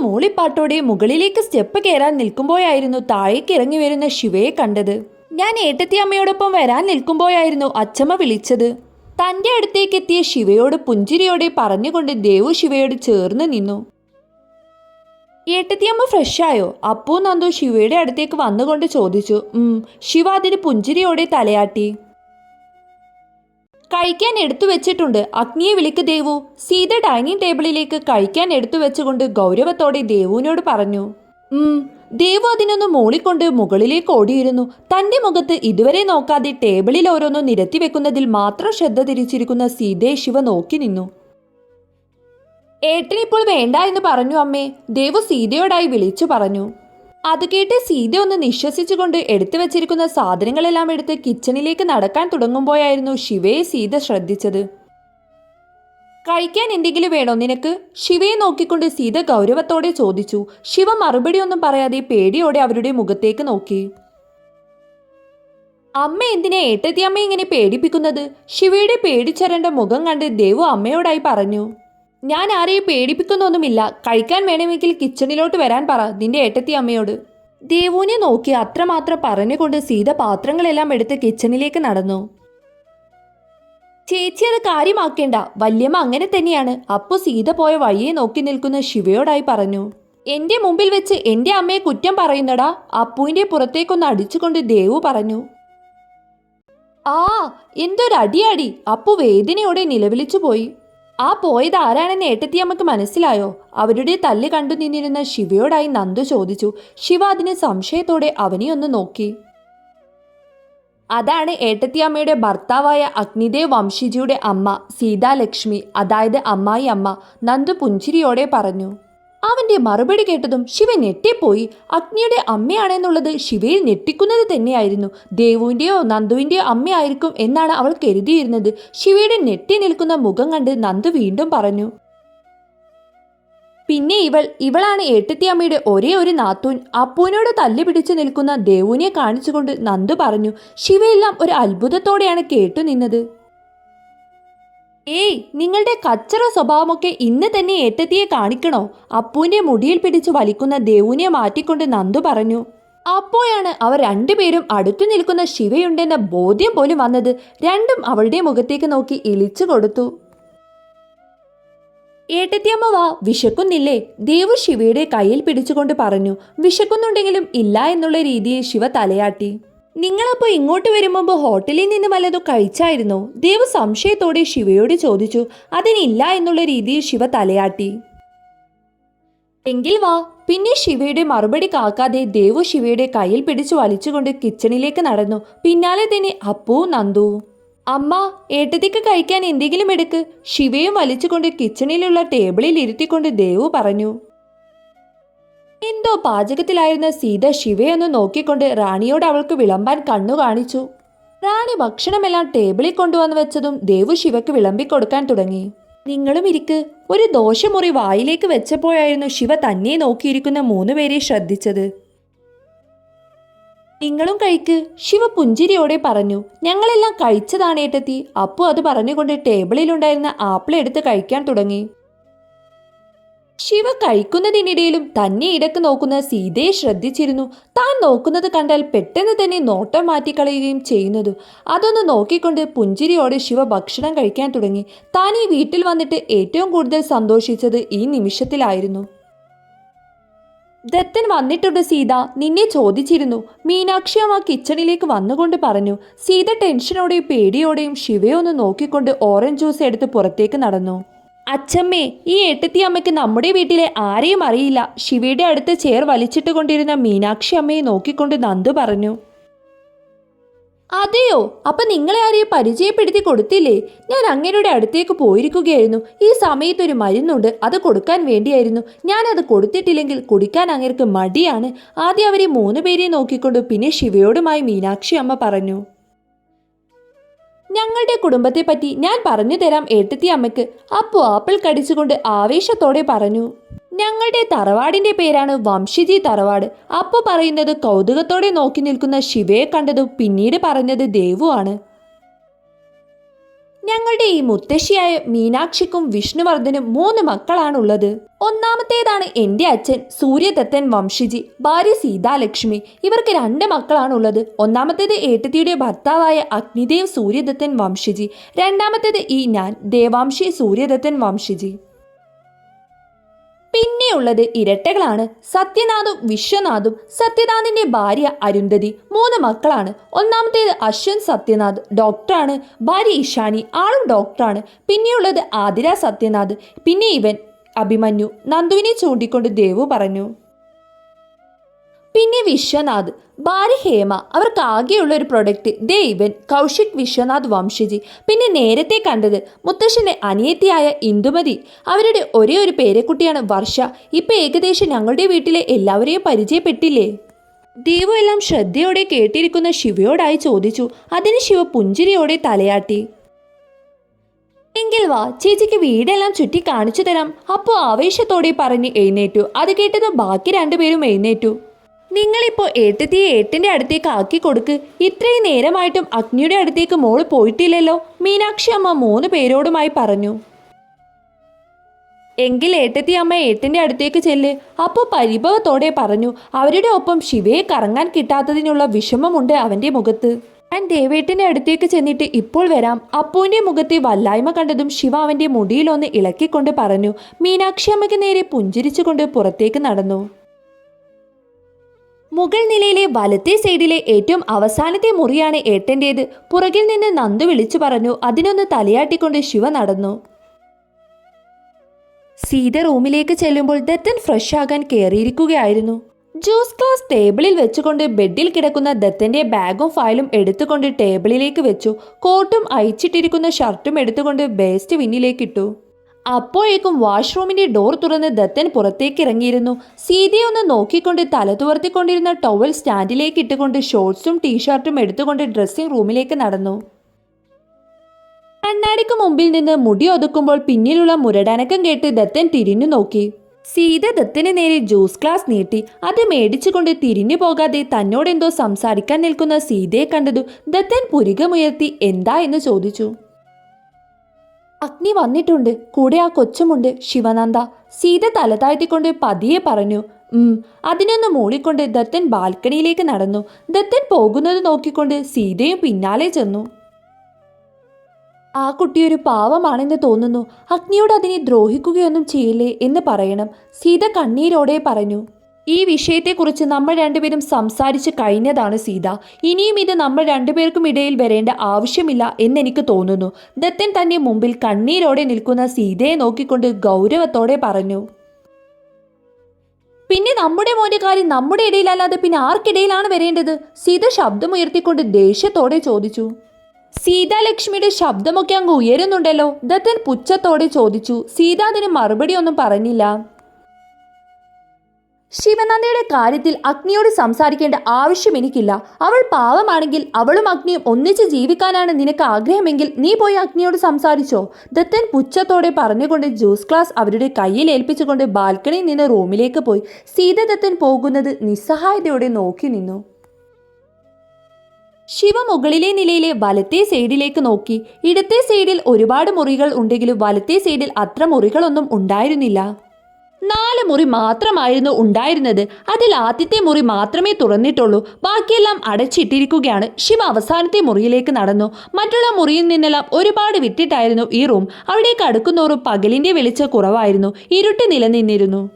മൂളിപ്പാട്ടോടെ മുകളിലേക്ക് സ്റ്റെപ്പ് കയറാൻ നിൽക്കുമ്പോഴായിരുന്നു താഴേക്ക് ഇറങ്ങി വരുന്ന ശിവയെ കണ്ടത്. ഞാൻ ഏട്ടത്തി അമ്മയോടൊപ്പം വരാൻ നിൽക്കുമ്പോഴായിരുന്നു അച്ചമ്മ വിളിച്ചത്. തന്റെ അടുത്തേക്ക് എത്തിയ ശിവയോട് പുഞ്ചിരിയോടെ പറഞ്ഞുകൊണ്ട് ദേവു ശിവയോട് ചേർന്ന് നിന്നു. ഏട്ടത്തിയമ്മ ഫ്രഷായോ അപ്പൂ നന്ദു ശിവയുടെ അടുത്തേക്ക് വന്നുകൊണ്ട് ചോദിച്ചു. ശിവ അതിന് പുഞ്ചിരിയോടെ തലയാട്ടി. കഴിക്കാൻ എടുത്തു വെച്ചിട്ടുണ്ട്. അഗ്നിയെ വിളിക്ക് ദേവു. സീത ഡൈനിങ് ടേബിളിലേക്ക് കഴിക്കാൻ എടുത്തു വെച്ചുകൊണ്ട് ഗൗരവത്തോടെ ദേവുവിനോട് പറഞ്ഞു. ദേവു അതിനൊന്ന് മൂളിക്കൊണ്ട് മുകളിലേക്ക് ഓടിയിരുന്നു. തന്റെ മുഖത്ത് ഇതുവരെ നോക്കാതെ ടേബിളിൽ ഓരോന്നും നിരത്തി വെക്കുന്നതിൽ മാത്രം ശ്രദ്ധ തിരിച്ചിരിക്കുന്ന സീതയെ ശിവ നോക്കി നിന്നു. ഏട്ടനിപ്പോൾ വേണ്ട എന്ന് പറഞ്ഞു അമ്മേ. ദേവു സീതയോടായി വിളിച്ചു പറഞ്ഞു. അത് കേട്ട് സീത ഒന്ന് നിശ്വസിച്ചുകൊണ്ട് എടുത്തു വെച്ചിരിക്കുന്ന സാധനങ്ങളെല്ലാം എടുത്ത് കിച്ചണിലേക്ക് നടക്കാൻ തുടങ്ങുമ്പോഴായിരുന്നു ശിവയെ സീത ശ്രദ്ധിച്ചത്. കഴിക്കാൻ എന്തെങ്കിലും വേണോ നിനക്ക്? ശിവയെ നോക്കിക്കൊണ്ട് സീത ഗൗരവത്തോടെ ചോദിച്ചു. ശിവ മറുപടി ഒന്നും പറയാതെ പേടിയോടെ അവരുടെ മുഖത്തേക്ക് നോക്കി. അമ്മ എന്തിനാ ഏട്ടത്തി അമ്മ ഇങ്ങനെ പേടിപ്പിക്കുന്നത്? ശിവയുടെ പേടിച്ചരണ്ട മുഖം കണ്ട് ദേവു അമ്മയോടായി പറഞ്ഞു. ഞാൻ ആരെയും പേടിപ്പിക്കുന്നൊന്നുമില്ല. കഴിക്കാൻ വേണമെങ്കിൽ കിച്ചണിലോട്ട് വരാൻ പറ നിന്റെ ഏട്ടത്തി അമ്മയോട്. ദേവുവിനെ നോക്കി അത്രമാത്രം പറഞ്ഞുകൊണ്ട് സീത പാത്രങ്ങളെല്ലാം എടുത്ത് കിച്ചണിലേക്ക് നടന്നു. ചേച്ചി അത് കാര്യമാക്കേണ്ട. വല്യമ്മ അങ്ങനെ തന്നെയാണ്. അപ്പു സീത പോയ വഴിയെ നോക്കി നിൽക്കുന്ന ശിവയോടായി പറഞ്ഞു. എന്റെ മുമ്പിൽ വെച്ച് എന്റെ അമ്മയെ കുറ്റം പറയുന്നടാ അപ്പുവിന്റെ പുറത്തേക്കൊന്ന് അടിച്ചുകൊണ്ട് ദേവു പറഞ്ഞു. ആ എന്തൊരടിയാടി. അപ്പു വേദനയോടെ നിലവിളിച്ചു പോയി ആ പോയത് ആരാണെന്ന് ഏട്ടത്തിയമ്മക്ക് മനസ്സിലായോ? അവരുടെ തല്ല് കണ്ടു നിന്നിരുന്ന ശിവയോടായി നന്ദു ചോദിച്ചു. ശിവ അതിന് സംശയത്തോടെ അവനെയൊന്ന് നോക്കി. അതാണ് ഏട്ടത്തിയമ്മയുടെ ഭർത്താവായ അഗ്നിദേവ് വംശിജിയുടെ അമ്മ സീതാലക്ഷ്മി അതായത് അമ്മായി അമ്മ നന്ദു പുഞ്ചിരിയോടെ പറഞ്ഞു. അവന്റെ മറുപടി കേട്ടതും ശിവ ഞെട്ടിപ്പോയി. അഗ്നിയുടെ അമ്മയാണെന്നുള്ളത് ശിവയിൽ ഞെട്ടിക്കുന്നത് തന്നെയായിരുന്നു. ദേവുവിന്റെയോ നന്ദുവിന്റെയോ അമ്മയായിരിക്കും എന്നാണ് അവൾ കരുതിയിരുന്നത്. ശിവയുടെ ഞെട്ടി നിൽക്കുന്ന മുഖം കണ്ട് നന്ദു വീണ്ടും പറഞ്ഞു. പിന്നെ ഇവൾ ഇവളാണ് ഏട്ടത്തിയമ്മയുടെ ഒരേ ഒരു നാത്തൂൻ. അപ്പൂനോട് തല്ലി പിടിച്ചു നിൽക്കുന്ന ദേവുവിനെ കാണിച്ചുകൊണ്ട് നന്ദു പറഞ്ഞു ശിവയെല്ലാം ഒരു അത്ഭുതത്തോടെയാണ് കേട്ടു നിന്നത്. ഏയ് നിങ്ങളുടെ കച്ചറ സ്വഭാവമൊക്കെ ഇന്ന് തന്നെ ഏട്ടത്തിയെ കാണിക്കണോ? അപ്പുവിന്റെ മുടിയിൽ പിടിച്ചു വലിക്കുന്ന ദേവുവിനെ മാറ്റിക്കൊണ്ട് നന്ദു പറഞ്ഞു. അപ്പോഴാണ് അവർ രണ്ടുപേരും അടുത്തു നിൽക്കുന്ന ശിവയുണ്ടെന്ന ബോധ്യം പോലും വന്നത് രണ്ടും അവളുടെ മുഖത്തേക്ക് നോക്കി ഇളിച്ചു കൊടുത്തു. ഏട്ടത്തിയമ്മ വാ വിശക്കുന്നില്ലേ? ദേവു ശിവയുടെ കയ്യിൽ പിടിച്ചുകൊണ്ട് പറഞ്ഞു വിശക്കുന്നുണ്ടെങ്കിലും ഇല്ല എന്നുള്ള രീതിയിൽ ശിവ തലയാട്ടി. നിങ്ങളപ്പോ ഇങ്ങോട്ട് വരുമ്പോ ഹോട്ടലിൽ നിന്ന് വല്ലതും കഴിച്ചായിരുന്നോ? ദേവ് സംശയത്തോടെ ശിവയോട് ചോദിച്ചു. അതിനില്ല എന്നുള്ള രീതിയിൽ ശിവ തലയാട്ടി. എങ്കിൽ വാ. പിന്നെ ശിവയുടെ മറുപടി കാക്കാതെ ദേവു ശിവയുടെ കയ്യിൽ പിടിച്ചു വലിച്ചുകൊണ്ട് കിച്ചണിലേക്ക് നടന്നു. പിന്നാലെ തന്നെ അപ്പു നന്ദു. അമ്മ ഏട്ടത്തിക്ക് കഴിക്കാൻ എന്തെങ്കിലും എടുക്ക്. ശിവയും വലിച്ചുകൊണ്ട് കിച്ചണിലുള്ള ടേബിളിൽ ഇരുത്തിക്കൊണ്ട് ദേവു പറഞ്ഞു. എന്തോ പാചകത്തിലായിരുന്ന സീത ശിവയൊന്ന് നോക്കിക്കൊണ്ട് റാണിയോട് അവൾക്ക് വിളമ്പാൻ കണ്ണു കാണിച്ചു. റാണി ഭക്ഷണമെല്ലാം ടേബിളിൽ കൊണ്ടുവന്ന് വെച്ചതും ദേവു ശിവയ്ക്ക് വിളമ്പിക്കൊടുക്കാൻ തുടങ്ങി. നിങ്ങളും ഇരിക്ക്. ഒരു ദോഷമുറി വായിലേക്ക് വെച്ചപ്പോഴായിരുന്നു ശിവ തന്നെ നോക്കിയിരിക്കുന്ന മൂന്നുപേരെ ശ്രദ്ധിച്ചത്. നിങ്ങളും കഴിക്ക് ശിവ പുഞ്ചിരിയോടെ പറഞ്ഞു. ഞങ്ങളെല്ലാം കഴിച്ചതാണ് ഏട്ടത്തി അപ്പു അത് പറഞ്ഞുകൊണ്ട് ടേബിളിലുണ്ടായിരുന്ന ആപ്പിൾ എടുത്ത് കഴിക്കാൻ തുടങ്ങി. ശിവ കഴിക്കുന്നതിനിടയിലും തന്നെ ഇടയ്ക്ക് നോക്കുന്ന സീതയെ ശ്രദ്ധിച്ചിരുന്നു. താൻ നോക്കുന്നത് കണ്ടാൽ പെട്ടെന്ന് തന്നെ നോട്ടം മാറ്റിക്കളയുകയും ചെയ്യുന്നതും. അതൊന്ന് നോക്കിക്കൊണ്ട് പുഞ്ചിരിയോടെ ശിവ ഭക്ഷണം കഴിക്കാൻ തുടങ്ങി. താൻ ഈ വീട്ടിൽ വന്നിട്ട് ഏറ്റവും കൂടുതൽ സന്തോഷിച്ചത് ഈ നിമിഷത്തിലായിരുന്നു. ദത്തൻ വന്നിട്ടുണ്ട് സീത. നിന്നെ ചോദിച്ചിരുന്നു. മീനാക്ഷി അമ്മ കിച്ചണിലേക്ക് വന്നുകൊണ്ട് പറഞ്ഞു. സീത ടെൻഷനോടെയും പേടിയോടെയും ശിവയൊന്ന് നോക്കിക്കൊണ്ട് ഓറഞ്ച് ജ്യൂസ് എടുത്ത് പുറത്തേക്ക് നടന്നു. അച്ഛമ്മേ ഈ ഏട്ടത്തി അമ്മയ്ക്ക് നമ്മുടെ വീട്ടിലെ ആരെയും അറിയില്ല. ശിവയുടെ അടുത്ത് ചേർ വലിച്ചിട്ട് കൊണ്ടിരുന്ന മീനാക്ഷി അമ്മയെ നോക്കിക്കൊണ്ട് നന്ദു പറഞ്ഞു. അതെയോ? അപ്പൊ നിങ്ങളെ ആരെയും പരിചയപ്പെടുത്തി കൊടുത്തില്ലേ? ഞാൻ അങ്ങനെയുടെ അടുത്തേക്ക് പോയിരിക്കുകയായിരുന്നു. ഈ സമയത്ത് ഒരു മരുന്നുണ്ട്. അത് കൊടുക്കാൻ വേണ്ടിയായിരുന്നു. ഞാൻ അത് കൊടുത്തിട്ടില്ലെങ്കിൽ കുടിക്കാൻ അങ്ങേർക്ക് മടിയാണ്. ആദ്യം അവരെ മൂന്ന് പേരെ നോക്കിക്കൊണ്ട് പിന്നെ ശിവയോടുമായി മീനാക്ഷി അമ്മ പറഞ്ഞു. ഞങ്ങളുടെ കുടുംബത്തെ പറ്റി ഞാൻ പറഞ്ഞു തരാം ഏട്ടത്തി അമ്മയ്ക്ക്. അപ്പു ആപ്പിൾ കടിച്ചുകൊണ്ട് ആവേശത്തോടെ പറഞ്ഞു. ഞങ്ങളുടെ തറവാടിന്റെ പേരാണ് വംശിജി തറവാട്. അപ്പു പറയുന്നത് കൗതുകത്തോടെ നോക്കി നിൽക്കുന്ന ശിവയെ കണ്ടതും പിന്നീട് പറഞ്ഞത് ദേവുവാണ്. ഞങ്ങളുടെ ഈ മുത്തശ്ശിയായ മീനാക്ഷിക്കും വിഷ്ണുവർദ്ധനും മൂന്ന് മക്കളാണുള്ളത്. ഒന്നാമത്തേതാണ് എന്റെ അച്ഛൻ സൂര്യദത്തൻ വംശിജി ഭാര്യ സീതാലക്ഷ്മി. ഇവർക്ക് രണ്ട് മക്കളാണുള്ളത്. ഒന്നാമത്തേത് ഏട്ടത്തിയുടെ ഭർത്താവായ അഗ്നിദേവ് സൂര്യദത്തൻ വംശിജി. രണ്ടാമത്തേത് ഈ ഞാൻ ദേവാംശി സൂര്യദത്തൻ വംശിജി. പിന്നെയുള്ളത് ഇരട്ടകളാണ്. സത്യനാഥും വിശ്വനാഥും സത്യനാഥിന്റെ ഭാര്യ അരുന്ധതി മൂന്ന് മക്കളാണ്. ഒന്നാമത്തേത് അശ്വൻ സത്യനാഥ് ഡോക്ടറാണ്. ഭാര്യ ഇഷാനി ആളും ഡോക്ടറാണ്. പിന്നെയുള്ളത് ആതിര സത്യനാഥ്. പിന്നെ ഇവൻ അഭിമന്യു. നന്ദുവിനെ ചൂണ്ടിക്കൊണ്ട് ദേവു പറഞ്ഞു. പിന്നെ വിശ്വനാഥ്. ഭാര്യ ഹേമ. അവർക്ക് ആകെയുള്ള ഒരു പ്രൊഡക്റ്റ് ദേവൻ കൗശിക് വിശ്വനാഥ് വംശജി. പിന്നെ നേരത്തെ കണ്ടത് മുത്തശ്ശന്റെ അനിയത്തിയായ ഇന്ദുമതി. അവരുടെ ഒരേ ഒരു പേരക്കുട്ടിയാണ് വർഷ. ഇപ്പൊ ഏകദേശം ഞങ്ങളുടെ വീട്ടിലെ എല്ലാവരെയും പരിചയപ്പെട്ടില്ലേ? ദേവു എല്ലാം ശ്രദ്ധയോടെ കേട്ടിരിക്കുന്ന ശിവയോടായി ചോദിച്ചു. അതിന് ശിവ പുഞ്ചിരിയോടെ തലയാട്ടി. എങ്കിൽ വാ ചേച്ചിക്ക് വീടെല്ലാം ചുറ്റി കാണിച്ചു തരാം. അപ്പോൾ ആവേശത്തോടെ പറഞ്ഞ് എഴുന്നേറ്റു. അത് കേട്ടത് ബാക്കി രണ്ടുപേരും എഴുന്നേറ്റു. നിങ്ങളിപ്പോ ഏട്ടത്തിയെ ഏട്ടന്റെ അടുത്തേക്ക് ആക്കി കൊടുക്ക്. ഇത്രയും നേരമായിട്ടും അഗ്നിയുടെ അടുത്തേക്ക് മോൾ പോയിട്ടില്ലല്ലോ. മീനാക്ഷി അമ്മ മൂന്ന് പേരോടുമായി പറഞ്ഞു. എങ്കിൽ ഏട്ടത്തി അമ്മ ഏട്ടന്റെ അടുത്തേക്ക് ചെല്ല്. അപ്പോൾ പരിഭവത്തോടെ പറഞ്ഞു അവരുടെ ഒപ്പം ശിവയെ കറങ്ങാൻ കിട്ടാത്തതിനുള്ള വിഷമമുണ്ട് അവന്റെ മുഖത്ത്. ഞാൻ ദേവേട്ടന്റെ അടുത്തേക്ക് ചെന്നിട്ട് ഇപ്പോൾ വരാം. അപ്പുവിന്റെ മുഖത്തെ വല്ലായ്മ കണ്ടതും ശിവ അവന്റെ മുടിയിലൊന്ന് ഇളക്കിക്കൊണ്ട് പറഞ്ഞു മീനാക്ഷി അമ്മയ്ക്ക് നേരെ പുഞ്ചിരിച്ചുകൊണ്ട് പുറത്തേക്ക് നടന്നു. മുകൾ നിലയിലെ വലത്തെ സൈഡിലെ ഏറ്റവും അവസാനത്തെ മുറിയാണ് ഏട്ടന്റേത് പുറകിൽ നിന്ന് നന്ദു വിളിച്ചു പറഞ്ഞു അതിനൊന്ന് തലയാട്ടിക്കൊണ്ട് ശിവ നടന്നു. സീത റൂമിലേക്ക് ചെല്ലുമ്പോൾ ദത്തൻ ഫ്രഷ് ആകാൻ കയറിയിരിക്കുകയായിരുന്നു ജ്യൂസ് ഗ്ലാസ് ടേബിളിൽ വെച്ചുകൊണ്ട് ബെഡിൽ കിടക്കുന്ന ദത്തന്റെ ബാഗും ഫയലും എടുത്തുകൊണ്ട് ടേബിളിലേക്ക് വെച്ചു. കോട്ടും അയച്ചിട്ടിരിക്കുന്ന ഷർട്ടും എടുത്തുകൊണ്ട് ബേസ്റ്റ് വിന്നിലേക്കിട്ടു. അപ്പോഴേക്കും വാഷ്റൂമിന്റെ ഡോർ തുറന്ന് ദത്തൻ പുറത്തേക്ക് ഇറങ്ങിയിരുന്നു സീതയെ ഒന്ന് നോക്കിക്കൊണ്ട് തല തുവർത്തിക്കൊണ്ടിരുന്ന ടവൽ സ്റ്റാൻഡിലേക്ക് ഇട്ടുകൊണ്ട് ഷോർട്സും ടീഷർട്ടും എടുത്തുകൊണ്ട് ഡ്രസ്സിംഗ് റൂമിലേക്ക് നടന്നു. കണ്ണാടിക്ക് മുമ്പിൽ നിന്ന് മുടി ഒതുക്കുമ്പോൾ പിന്നിലുള്ള മുരടനക്കം കേട്ട് ദത്തൻ തിരിഞ്ഞു നോക്കി. സീത ദത്തന് നേരെ ജ്യൂസ് ഗ്ലാസ് നീട്ടി. അത് മേടിച്ചുകൊണ്ട് തിരിഞ്ഞു പോകാതെ തന്നോടെന്തോ സംസാരിക്കാൻ നിൽക്കുന്ന സീതയെ കണ്ടതു ദത്തൻ പുരികമുയർത്തി എന്താ? എന്ന് ചോദിച്ചു. അഗ്നി വന്നിട്ടുണ്ട്. കൂടെ ആ കൊച്ചുമുണ്ട് ശിവനന്ദ. സീത തല താഴ്ത്തിക്കൊണ്ട് പതിയെ പറഞ്ഞു അതിനൊന്ന് മൂളിക്കൊണ്ട് ദത്തൻ ബാൽക്കണിയിലേക്ക് നടന്നു. ദത്തൻ പോകുന്നത് നോക്കിക്കൊണ്ട് സീതയും പിന്നാലെ ചെന്നു. ആ കുട്ടി ഒരു പാവമാണെന്ന് തോന്നുന്നു. അഗ്നിയോട് അതിനെ ദ്രോഹിക്കുകയൊന്നും ചെയ്യില്ലേ എന്ന് പറയണം. സീത കണ്ണീരോടെ പറഞ്ഞു. ഈ വിഷയത്തെക്കുറിച്ച് നമ്മൾ രണ്ടുപേരും സംസാരിച്ച് കഴിഞ്ഞതാണ് സീത. ഇനിയും ഇത് നമ്മൾ രണ്ടുപേർക്കും ഇടയിൽ വരേണ്ട ആവശ്യമില്ല എന്നെനിക്ക് തോന്നുന്നു. ദത്തൻ തന്നെ മുമ്പിൽ കണ്ണീരോടെ നിൽക്കുന്ന സീതയെ നോക്കിക്കൊണ്ട് ഗൗരവത്തോടെ പറഞ്ഞു. പിന്നെ നമ്മുടെ മോന്റെ കാര്യം നമ്മുടെ ഇടയിലല്ലാതെ പിന്നെ ആർക്കിടയിലാണ് വരേണ്ടത്? സീത ശബ്ദമുയർത്തിക്കൊണ്ട് ദേഷ്യത്തോടെ ചോദിച്ചു. സീതാലക്ഷ്മിയുടെ ശബ്ദമൊക്കെ അങ്ങ് ഉയരുന്നുണ്ടല്ലോ ദത്തൻ പുച്ഛത്തോടെ ചോദിച്ചു. സീത അതിന് മറുപടി ഒന്നും പറഞ്ഞില്ല. ശിവനന്ദയുടെ കാര്യത്തിൽ അഗ്നിയോട് സംസാരിക്കേണ്ട ആവശ്യം എനിക്കില്ല. അവൾ പാവമാണെങ്കിൽ അവളും അഗ്നിയും ഒന്നിച്ച് ജീവിക്കാനാണ് നിനക്ക് ആഗ്രഹമെങ്കിൽ നീ പോയി അഗ്നിയോട് സംസാരിച്ചോ. ദത്തൻ പുച്ഛത്തോടെ പറഞ്ഞുകൊണ്ട് ജ്യൂസ് ഗ്ലാസ് അവരുടെ കയ്യിൽ ഏൽപ്പിച്ചുകൊണ്ട് ബാൽക്കണിയിൽ നിന്ന് റൂമിലേക്ക് പോയി. സീത ദത്തൻ പോകുന്നത് നിസ്സഹായതയോടെ നോക്കി നിന്നു. ശിവ മുകളിലെ നിലയിലെ വലത്തെ സൈഡിലേക്ക് നോക്കി. ഇടത്തെ സൈഡിൽ ഒരുപാട് മുറികൾ ഉണ്ടെങ്കിലും വലത്തെ സൈഡിൽ അത്ര മുറികളൊന്നും ഉണ്ടായിരുന്നില്ല. നാല് മുറി മാത്രമായിരുന്നു ഉണ്ടായിരുന്നത്. അതിൽ ആദ്യത്തെ മുറി മാത്രമേ തുറന്നിട്ടുള്ളൂ. ബാക്കിയെല്ലാം അടച്ചിട്ടിരിക്കുകയാണ്. ശിവ അവസാനത്തെ മുറിയിലേക്ക് നടന്നു. മറ്റുള്ള മുറിയിൽ നിന്നെല്ലാം ഒരുപാട് വിട്ടിട്ടായിരുന്നു ഈ റൂം. അവിടേക്ക് അടുക്കുന്നോറും പകലിന്റെ വെളിച്ച കുറവായിരുന്നു. ഇരുട്ട് നിലനിന്നിരുന്നു.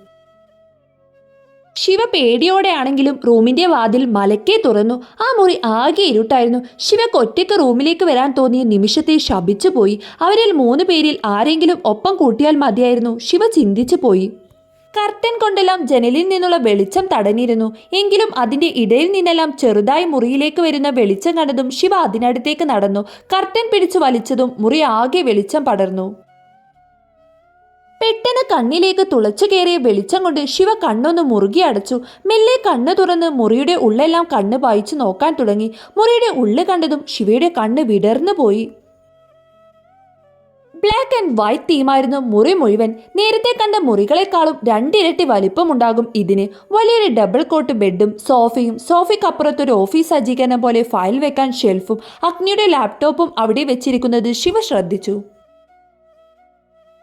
ശിവ പേടിയോടെയാണെങ്കിലും റൂമിന്റെ വാതിൽ മലക്കേ തുറന്നു. ആ മുറി ആകെ ഇരുട്ടായിരുന്നു. ശിവക്ക് ഒറ്റയ്ക്ക് റൂമിലേക്ക് വരാൻ തോന്നിയ നിമിഷത്തെ ശപിച്ചു പോയി അവരിൽ മൂന്ന് പേരിൽ ആരെങ്കിലും ഒപ്പം കൂട്ടിയാൽ മതിയായിരുന്നു. ശിവ ചിന്തിച്ചു പോയി കർട്ടൻ കൊണ്ടെല്ലാം ജനലിൽ നിന്നുള്ള വെളിച്ചം തടഞ്ഞിരുന്നു. എങ്കിലും അതിന്റെ ഇടയിൽ നിന്നെല്ലാം ചെറുതായി മുറിയിലേക്ക് വരുന്ന വെളിച്ചം കണ്ടതും ശിവ അതിനടുത്തേക്ക് നടന്നു. കർട്ടൻ പിടിച്ചു വലിച്ചതും മുറി ആകെ വെളിച്ചം പടർന്നു. പെട്ടെന്ന് കണ്ണിലേക്ക് തുളച്ചു കയറിയ വെളിച്ചം കൊണ്ട് ശിവ കണ്ണൊന്ന് മുറുകി അടച്ചു. മെല്ലെ കണ്ണ് തുറന്ന് മുറിയുടെ ഉള്ളെല്ലാം കണ്ണ് വായിച്ചു നോക്കാൻ തുടങ്ങി. മുറിയുടെ ഉള്ളു കണ്ടതും ശിവയുടെ കണ്ണ് വിടർന്നു പോയി. ബ്ലാക്ക് ആൻഡ് വൈറ്റ് തീമായിരുന്നു മുറി മുഴുവൻ. നേരത്തെ കണ്ട മുറികളെക്കാളും രണ്ടിരട്ടി വലിപ്പമുണ്ടാകും ഇതിന്. വലിയൊരു ഡബിൾ കോട്ട് ബെഡും സോഫയും സോഫയ്ക്കപ്പുറത്തൊരു ഓഫീസ് സജ്ജീകരണം പോലെ ഫയൽ വെക്കാൻ ഷെൽഫും അഗ്നിയുടെ ലാപ്ടോപ്പും അവിടെ വെച്ചിരിക്കുന്നത് ശിവ ശ്രദ്ധിച്ചു.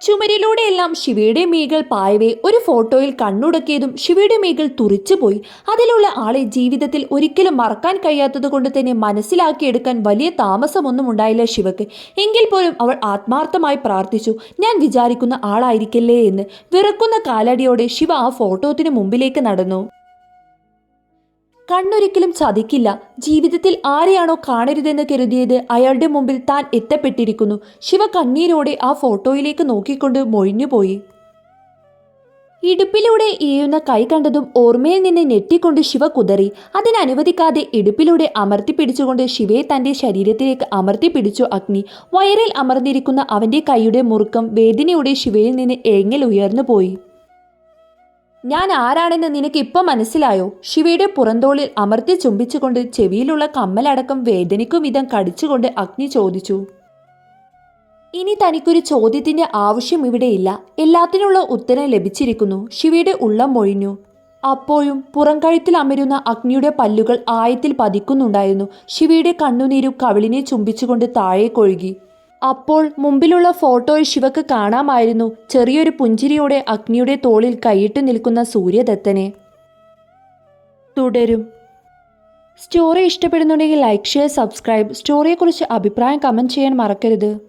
ചുമരിലൂടെയെല്ലാം ശിവയുടെ മീകൾ പായവേ ഒരു ഫോട്ടോയിൽ കണ്ണുടക്കിയതും ശിവയുടെ മീകൾ തുറിച്ചുപോയി. അതിലുള്ള ആളെ ജീവിതത്തിൽ ഒരിക്കലും മറക്കാൻ കഴിയാത്തത് കൊണ്ട് തന്നെ മനസ്സിലാക്കിയെടുക്കാൻ വലിയ താമസമൊന്നും ഉണ്ടായില്ല ശിവക്ക്. എങ്കിൽ പോലും അവൾ ആത്മാർത്ഥമായി പ്രാർത്ഥിച്ചു ഞാൻ വിചാരിക്കുന്ന ആളായിരിക്കല്ലേ എന്ന് വിറക്കുന്ന കാലടിയോടെ ശിവ ആ ഫോട്ടോത്തിന് മുമ്പിലേക്ക് നടന്നു. കണ്ണൊരിക്കലും ചതിക്കില്ല. ജീവിതത്തിൽ ആരെയാണോ കാണരുതെന്ന് കരുതിയത് അയാളുടെ മുമ്പിൽ താൻ എത്തപ്പെട്ടിരിക്കുന്നു. ശിവ കണ്ണീരോടെ ആ ഫോട്ടോയിലേക്ക് നോക്കിക്കൊണ്ട് മൊഴിഞ്ഞുപോയി. ഇടുപ്പിലൂടെ ഈയുന്ന കൈ കണ്ടതും ഓർമ്മയിൽ നിന്ന് ഞെട്ടിക്കൊണ്ട് ശിവ കുതറി. അതിനനുവദിക്കാതെ ഇടുപ്പിലൂടെ അമർത്തി പിടിച്ചുകൊണ്ട് ശിവയെ തന്റെ ശരീരത്തിലേക്ക് അമർത്തി പിടിച്ചു അഗ്നി. വയറിൽ അമർന്നിരിക്കുന്ന അവന്റെ കൈയുടെ മുറുക്കം വേദനയോടെ ശിവയിൽ നിന്ന് ഏങ്ങൽ ഉയർന്നു പോയി ഞാൻ ആരാണെന്ന് നിനക്ക് ഇപ്പം മനസ്സിലായോ? ശിവയുടെ പുറന്തോളിൽ അമർത്തി ചുംബിച്ചുകൊണ്ട് ചെവിയിലുള്ള കമ്മലടക്കം വേദനിക്കും വിധം കടിച്ചുകൊണ്ട് അഗ്നി ചോദിച്ചു. ഇനി തനിക്കൊരു ചോദ്യത്തിന്റെ ആവശ്യം ഇവിടെയില്ല എല്ലാത്തിനുള്ള ഉത്തരം ലഭിച്ചിരിക്കുന്നു. ശിവയുടെ ഉള്ളം മൊഴിഞ്ഞു. അപ്പോഴും പുറംകഴുത്തിൽ അമരുന്ന അഗ്നിയുടെ പല്ലുകൾ ആയത്തിൽ പതിക്കുന്നുണ്ടായിരുന്നു. ശിവയുടെ കണ്ണുനീരും കവിളിനെ ചുംബിച്ചുകൊണ്ട് താഴേക്കൊഴുകി. അപ്പോൾ മുമ്പിലുള്ള ഫോട്ടോയിൽ ശിവക്ക് കാണാമായിരുന്നു. ചെറിയൊരു പുഞ്ചിരിയോടെ അഗ്നിയുടെ തോളിൽ കൈയിട്ട് നിൽക്കുന്ന സൂര്യദത്തനെ. തുടരും. സ്റ്റോറി ഇഷ്ടപ്പെടുന്നുണ്ടെങ്കിൽ ലൈക്ക് ഷെയർ സബ്സ്ക്രൈബ്. സ്റ്റോറിയെക്കുറിച്ച് അഭിപ്രായം കമന്റ് ചെയ്യാൻ മറക്കരുത്.